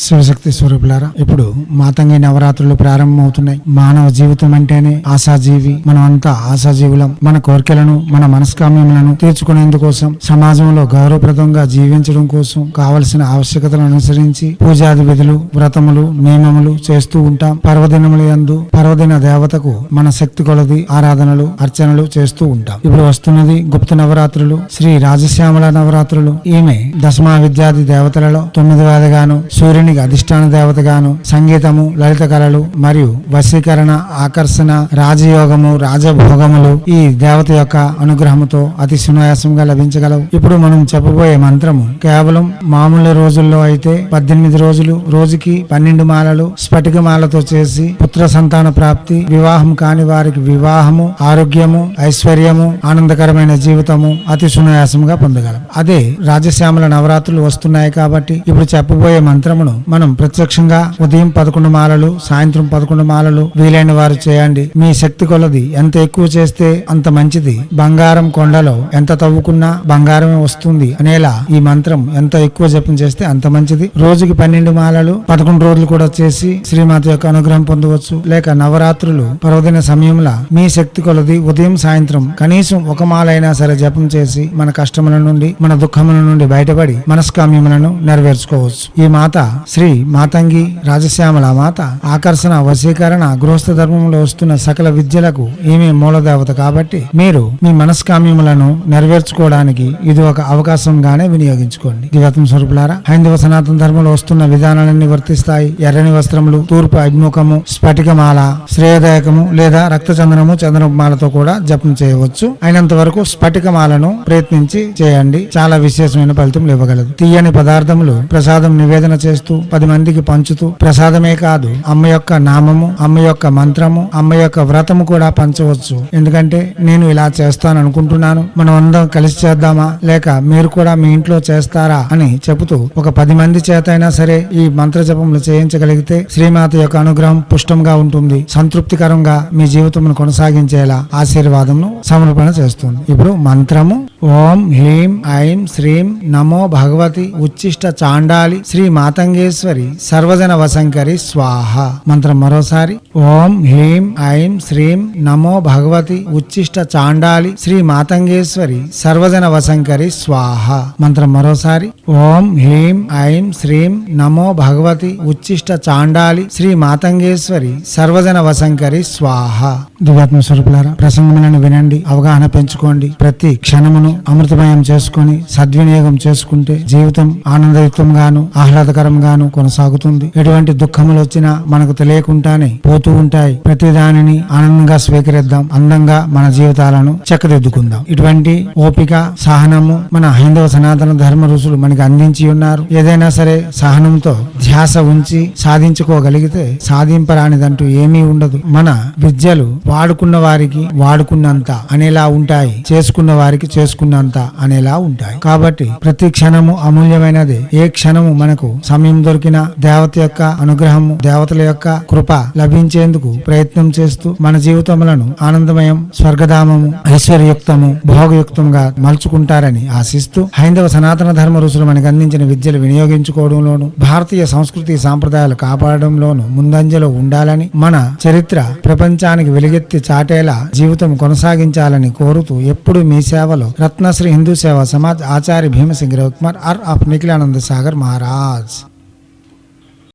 శివశక్తి స్వరూపులారా ఇప్పుడు మాతంగి నవరాత్రులు ప్రారంభమవుతున్నాయి. మానవ జీవితం అంటేనే ఆశాజీవి. మనం అంతా ఆశాజీవులం. మన కోరికలను మన మనస్కామ్యములను తీర్చుకునేందుకోసం సమాజంలో గౌరవప్రదంగా జీవించడం కోసం కావలసిన ఆవశ్యకతలను అనుసరించి పూజాది విధులు వ్రతములు నియమములు చేస్తూ ఉంటాం. పర్వదినముల యందు పర్వదిన దేవతకు మన శక్తి కొలది ఆరాధనలు అర్చనలు చేస్తూ ఉంటాం. ఇప్పుడు వస్తున్నది గుప్త నవరాత్రులు శ్రీ రాజశ్యామల నవరాత్రులు. ఈమె దశమా విద్యాది దేవతలలో తొమ్మిదవదిగాను సూర్యునికి అధిష్టాన దేవతగాను సంగీతము లలిత కళలు మరియు వశీకరణ ఆకర్షణ రాజయోగము రాజభోగములు ఈ దేవత యొక్క అనుగ్రహముతో అతి సునాయాసంగా లభించగలవు. ఇప్పుడు మనం చెప్పబోయే మంత్రము కేవలం మామూలు రోజుల్లో అయితే పద్దెనిమిది రోజులు రోజుకి పన్నెండు మాలలు స్ఫటిక మాలతో చేసి పుత్ర సంతాన ప్రాప్తి వివాహం కాని వారికి వివాహము ఆరోగ్యము ఐశ్వర్యము ఆనందకరమైన జీవితము అతి సునాయాసంగా పొందగలం. అదే రాజశ్యామల నవరాత్రులు వస్తున్నాయి కాబట్టి ఇప్పుడు చెప్పబోయే మంత్రమును మనం ప్రత్యక్షంగా ఉదయం పదకొండు మాలలు సాయంత్రం పదకొండు మాలలు వీలైన వారు చేయండి. మీ శక్తి కొలది ఎంత ఎక్కువ చేస్తే అంత మంచిది. బంగారం కొండలో ఎంత తవ్వుకున్నా బంగారమే వస్తుంది అనేలా ఈ మంత్రం ఎంత ఎక్కువ జపం చేస్తే అంత మంచిది. రోజుకి పన్నెండు మాలలు పదకొండు రోజులు కూడా చేసి శ్రీమాత యొక్క అనుగ్రహం పొందవచ్చు. లేక నవరాత్రులు పర్వదిన సమయంలో మీ శక్తి కొలది ఉదయం సాయంత్రం కనీసం ఒక మాలైనా సరే జపం చేసి మన కష్టముల నుండి మన దుఃఖముల నుండి బయటపడి మనస్కామ్యములను నెరవేర్చుకోవచ్చు. ఈ మాత శ్రీ మాతంగి రాజశ్యామల మాత ఆకర్షణ వశీకరణ గృహస్థ ధర్మంలో వస్తున్న సకల విద్యలకు ఈమె మూలదేవత కాబట్టి మీరు మీ మనస్కామ్యములను నెరవేర్చుకోవడానికి ఇది ఒక అవకాశంగానే వినియోగించుకోండి. దివతం స్వరూపులారా హైందవ సనాతన ధర్మంలో వస్తున్న విధానాలన్నీ వర్తిస్తాయి. ఎర్రని వస్త్రములు తూర్పు అభిముఖము స్ఫటికమాల శ్రేయదాయకము లేదా రక్త చందనము చంద్రమాలతో కూడా జపం చేయవచ్చు. అయినంత వరకు స్ఫటికమాలను ప్రయత్నించి చేయండి. చాలా విశేషమైన ఫలితం ఇవ్వగలదు. తీయని పదార్థములు ప్రసాదం నివేదన చేస్తూ పది మందికి పంచుతూ ప్రసాదమే కాదు అమ్మ యొక్క నామము అమ్మ యొక్క మంత్రము అమ్మ యొక్క వ్రతము కూడా పంచవచ్చు. ఎందుకంటే నేను ఇలా చేస్తాను అనుకుంటున్నాను. మనం అందరం కలిసి చేద్దామా? లేక మీరు కూడా మీ ఇంట్లో చేస్తారా? అని చెబుతూ ఒక పది మంది చేత అయినా సరే ఈ మంత్ర జపములు చేయించగలిగితే శ్రీమాత యొక్క అనుగ్రహం పుష్టంగా ఉంటుంది. సంతృప్తికరంగా మీ జీవితమును కొనసాగించేలా ఆశీర్వాదమును సమర్పణ చేస్తుంది. ఇప్పుడు మంత్రము ఓం హ్లీం ఐం శ్రీం నమో భగవతి ఉచ్చిష్ట చాండాలి శ్రీ మాతంగేశ్వరి సర్వజన వశంకరి స్వాహ. మంత్రం మరోసారి. ఓం హ్లీం ఐం శ్రీం నమో భగవతి ఉచ్చిష్ట చాండాలి శ్రీ మాతంగేశ్వరి సర్వజన వశంకరి స్వాహ. మంత్రం మరోసారి. ఓం హ్లీం ఐం శ్రీం నమో భగవతి ఉచ్చిష్ట చాండాలి శ్రీ మాతంగేశ్వరి సర్వజన వశంకరి స్వాహ. దివ్యాత్మ స్వరూపులారా ప్రసంగములను వినండి అవగాహన పెంచుకోండి. ప్రతి క్షణమును అమృతమయం చేసుకొని సద్వినియోగం చేసుకుంటే జీవితం ఆనందయుక్తంగాను ఆహ్లాదకరంగాను కొనసాగుతుంది. ఎటువంటి దుఃఖములు వచ్చినా మనకు తెలియకుండానే పోతూ ఉంటాయి. ప్రతి దానిని ఆనందంగా స్వీకరిద్దాం. అందంగా మన జీవితాలను చక్కదిద్దుకుందాం. ఇటువంటి ఓపిక సహనము మన హైందవ సనాతన ధర్మ ఋషులు మనకి అందించి ఉన్నారు. ఏదైనా సరే సహనంతో ధ్యాస ఉంచి సాధించుకోగలిగితే సాధింపరానిదంటూ ఏమీ ఉండదు. మన విద్యలు వాడుకున్న వారికి వాడుకున్నంత అనేలా ఉంటాయి. చేసుకున్న వారికి చేసుకున్నంత అనేలా ఉంటాయి. కాబట్టి ప్రతి క్షణము అమూల్యమైనది. ఏ క్షణము మనకు సమయం దొరికిన దేవత యొక్క అనుగ్రహము దేవతల యొక్క కృప లభించేందుకు ప్రయత్నం చేస్తూ మన జీవితములను ఆనందమయం స్వర్గధామము ఐశ్వర్యుక్తము భోగయుక్తంగా మలుచుకుంటారని ఆశిస్తూ హైందవ సనాతన ధర్మ రుసులు మనకు అందించిన విద్యలు వినియోగించుకోవడంలోను భారతీయ సంస్కృతి సాంప్రదాయాలు కాపాడడంలోను ముందంజలో ఉండాలని మన చరిత్ర ప్రపంచానికి వెలుగెత్తి చాటేలా జీవితం కొనసాగించాలని కోరుతూ ఎప్పుడు మీ సేవలో રત્નશ્રી હિન્દુ સેવા સમાજ આચાર્ય ભીમસિંહ રવિકુમાર આર આપ નિકલાનંદ સાગર મહારાજ